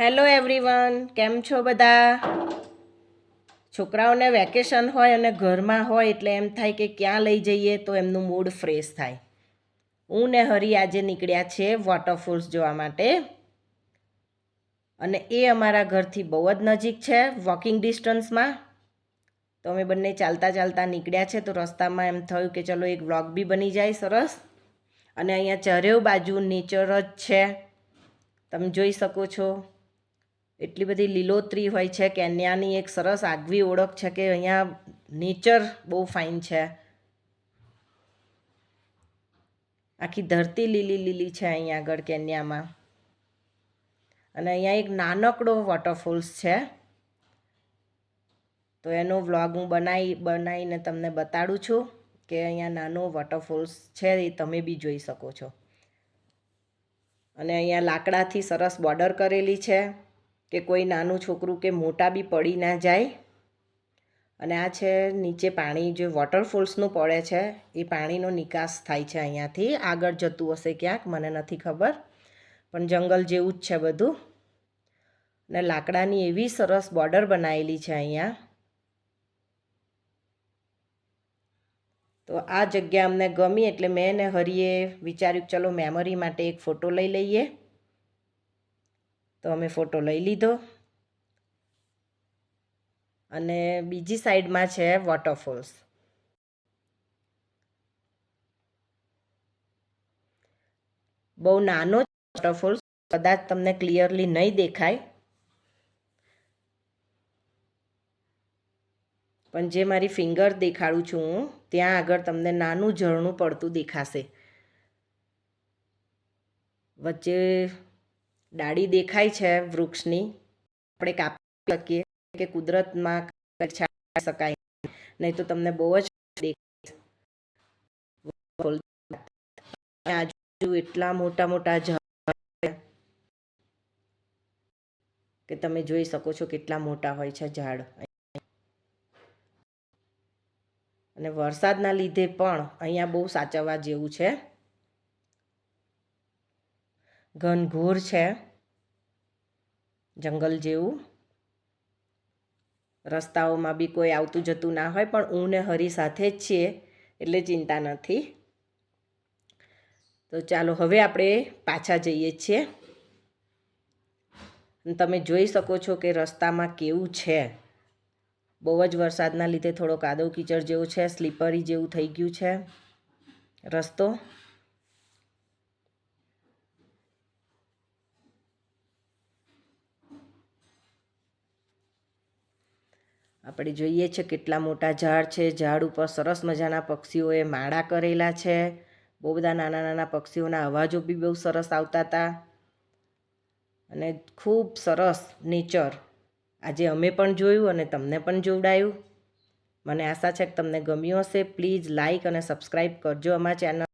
Hello everyone કેમ છો બધા? છોકરાઓને વેકેશન હોય અને ઘરમાં હોય એટલે એમ થાય કે ક્યાં લઈ જઈએ તો એમનું મૂડ ફ્રેશ થાય. હું ને હરી આજે નીકળ્યા છે વોટરફોલ્સ જોવા માટે. અને એ અમારા ઘરથી બહુ જ નજીક છે વોકિંગ ડિસ્ટન્સમાં તો અમે બંને ચાલતા ચાલતા નીકળ્યા છે તો રસ્તામાં એમ થયું કે ચલો એક વ્લોગ બી બની જાય સરસ. અને અહીંયા ચરેવ બાજુ નેચર જ છે. તમે જોઈ શકો છો. એટલી બધી લીલોતરી હોય છે કેન્યાની એક સરસ આગવી ઓળખ છે કે અહીંયા નેચર બહુ ફાઇન છે. આખી ધરતી લીલી લીલી છે અહીંયા આગળ કેન્યામાં. અને અહીંયા એક નાનકડો વોટરફોલ્સ છે. તો એનો વ્લોગ હું બનાવી બનાવીને તમને બતાડું છું કે અહીંયા નાનો વોટરફોલ્સ છે એ તમે બી જોઈ શકો છો. અને અહીંયા લાકડાથી સરસ બોર્ડર કરેલી છે. કે કોઈ નાનું છોકરું કે મોટા બી પડી ના જાય. અને આ છે નીચે પાણી જે વોટરફોલ્સનું પડે છે, એ પાણીનો નિકાસ થાય છે અહીંયાથી. આગળ જતું હશે ક્યાંક, મને નથી ખબર. પણ જંગલ જેવું જ છે બધું. ને લાકડાની એવી સરસ બોર્ડર બનાવેલી છે અહીંયા. તો આ જગ્યા અમને ગમી એટલે મેં ને હરીએ વિચાર્યું ચલો મેમરી માટે એક ફોટો લઈ લઈએ. તો અમે ફોટો લઈ લીધો. અને બીજી સાઈડમાં છે વોટરફોલ્સ બહુ નાનો વોટરફોલ્સ કદાચ તમને ક્લિયરલી નહીં દેખાય. પણ જે મારી ફિંગર દેખાડું છું હું, ત્યાં આગળ તમને નાનું ઝરણું પડતું દેખાશે. વચ્ચે ડાળી દેખાય છે વૃક્ષની. આપણે કાપી શકીએ કે કુદરતમાં છાડી શકાય. નહીં તો તમને બહુ જ આજુ એટલા મોટા મોટા ઝાડ કે તમે જોઈ શકો છો કેટલા મોટા હોય છે ઝાડ. અને વરસાદના લીધે પણ અહીંયા બહુ સાચવવા જેવું છે. ઘનઘોર છે. જંગલ જેવું. રસ્તાઓમાં બી કોઈ આવતું જતું ના હોય, પણ હું ને હરી સાથે જ છીએ, એટલે ચિંતા નથી. તો ચાલો હવે આપણે પાછા જઈએ છીએ. તમે જોઈ શકો છો કે રસ્તામાં કેવું છે. બહુ જ વરસાદના લીધે થોડો કાદવ કીચડ જેવું છે, સ્લીપરી જેવું થઈ ગયું છે રસ્તો. આપણે જોઈએ છે કેટલા મોટા ઝાડ છે. ઝાડ ઉપર સરસ મજાના પક્ષીઓએ માળા કરેલા છે. બહુ બધા નાના નાના પક્ષીઓના અવાજો બી બહુ સરસ આવતા હતા. અને ખૂબ સરસ નેચર. આજે અમે પણ જોયું અને તમને પણ જોવડાયું. મને આશા છે કે તમને ગમ્યું હશે. પ્લીઝ લાઇક અને સબસ્ક્રાઈબ કરજો અમારા ચેનલ